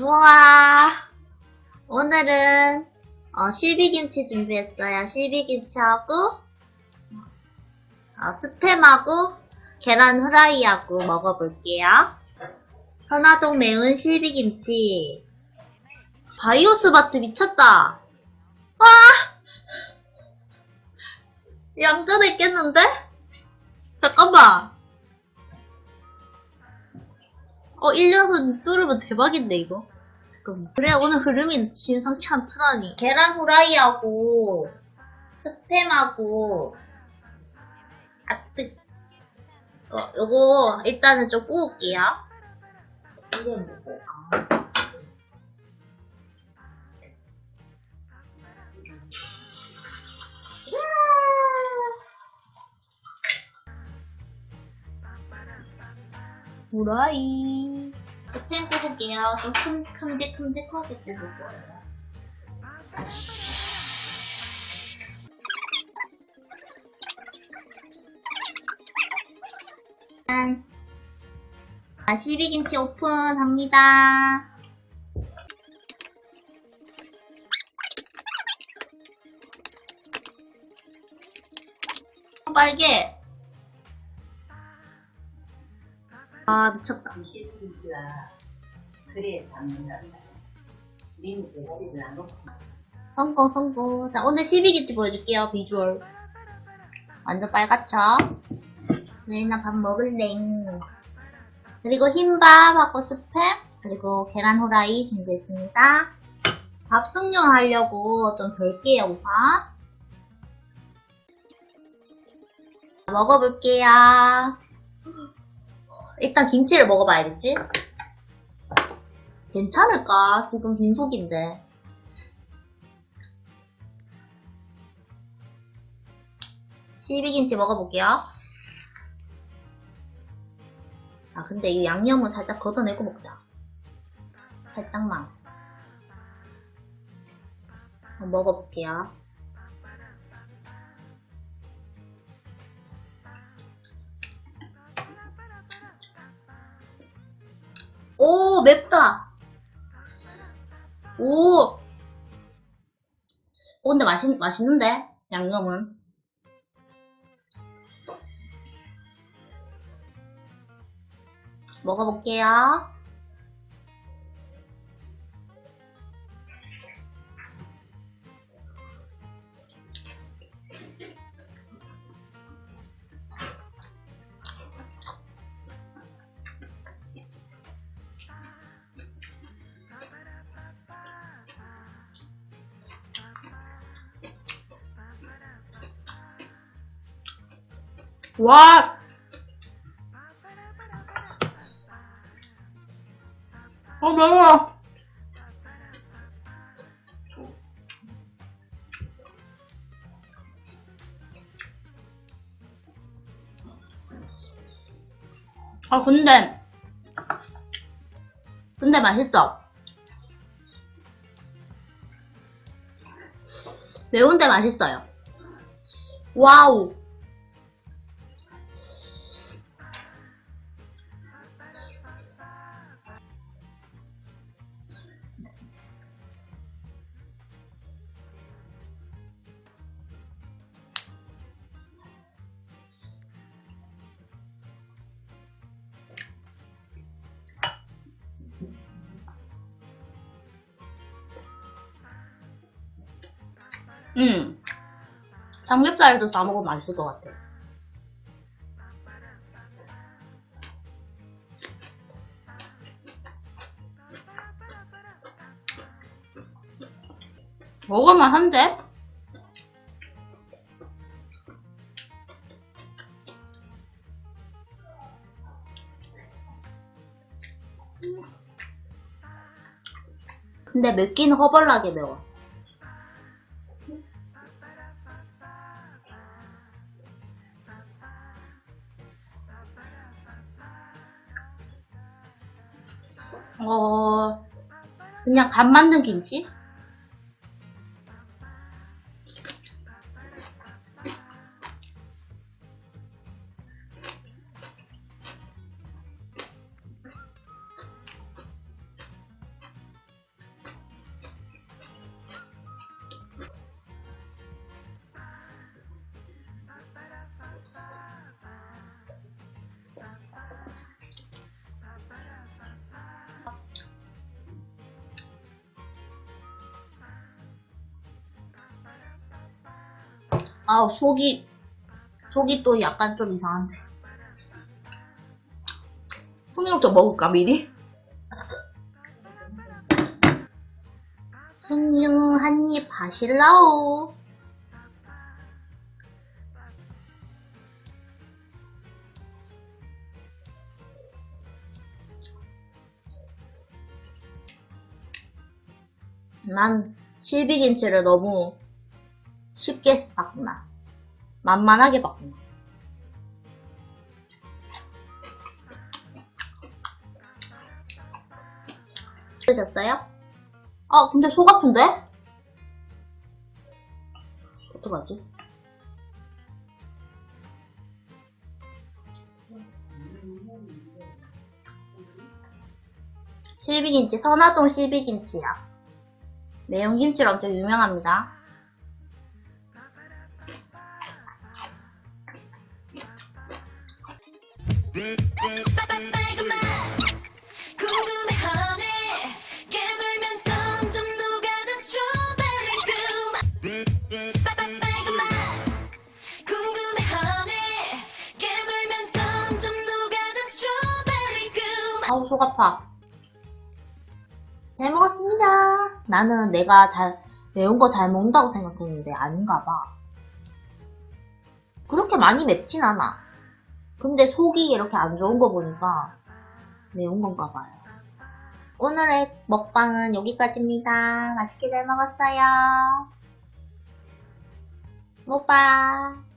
우와. 오늘은 어, 실비김치 준비했어요. 실비김치하고 어, 스팸하고 계란 후라이하고 먹어볼게요. 선화동 매운 실비김치. 바이오스 바트 미쳤다. 와! 양전했겠는데? 잠깐만. 어, 1년선 뚫으면 대박인데, 이거. 잠깐만. 그래, 오늘 흐름이 심상치 않더라니. 계란 후라이하고, 스팸하고, 아, 뜨. 어, 요거, 일단은 좀 구울게요. 이게 뭐고? 아. 후라이. 스팸 구울게요. 좀 큼, 큼직큼직하게 구울 거예요. 짠. 아, 시비김치 오픈합니다. 빨개. 아, 미쳤다. 시금치가 그래 담는단다. 님 대가리를 안 놓고 성공, 성공. 자, 오늘 12기치 보여줄게요, 비주얼. 완전 빨갛죠? 네, 나밥 먹을래. 그리고 흰밥하고 스팸, 그리고 계란 후라이 준비했습니다. 밥 숙련하려고 좀 덜게요, 우선. 먹어볼게요. 일단 김치를 먹어봐야겠지? 괜찮을까? 지금 빈속인데. 실비김치 먹어볼게요. 아, 근데 이 양념은 살짝 걷어내고 먹자. 살짝만. 먹어볼게요. 오, 맵다! 오! 오, 근데 맛있, 맛있는데? 양념은. 먹어볼게요. 와! 어, 매워. 아, 근데, 근데 맛있어. 매운데 맛있어요. 와우. 음. 삼겹살도 싸 먹으면 맛있을 것 같아. 먹을만 한데? 근데 맵기는 허벌나게 매워. 어, 그냥 간 만든 김치? 아, 속이, 속이 또 약간 좀 이상한데. 송영 좀 먹을까, 미리? 송영 한입 하실라오. 난 실비김치를 너무 쉽게 바꾸나. 만만하게 바꾸나. 드셨어요? 아, 근데 소 같은데? 어떡하지? 실비김치, 선화동 실비김치야. 매운김치로 엄청 유명합니다. 아우, 속 아파. 잘 먹었습니다. 나는 내가 잘, 매운 거 잘 먹는다고 생각했는데 아닌가 봐. 그렇게 많이 맵진 않아. 근데 속이 이렇게 안 좋은 거 보니까 매운 건가 봐요. 오늘의 먹방은 여기까지입니다. 맛있게 잘 먹었어요. 오빠.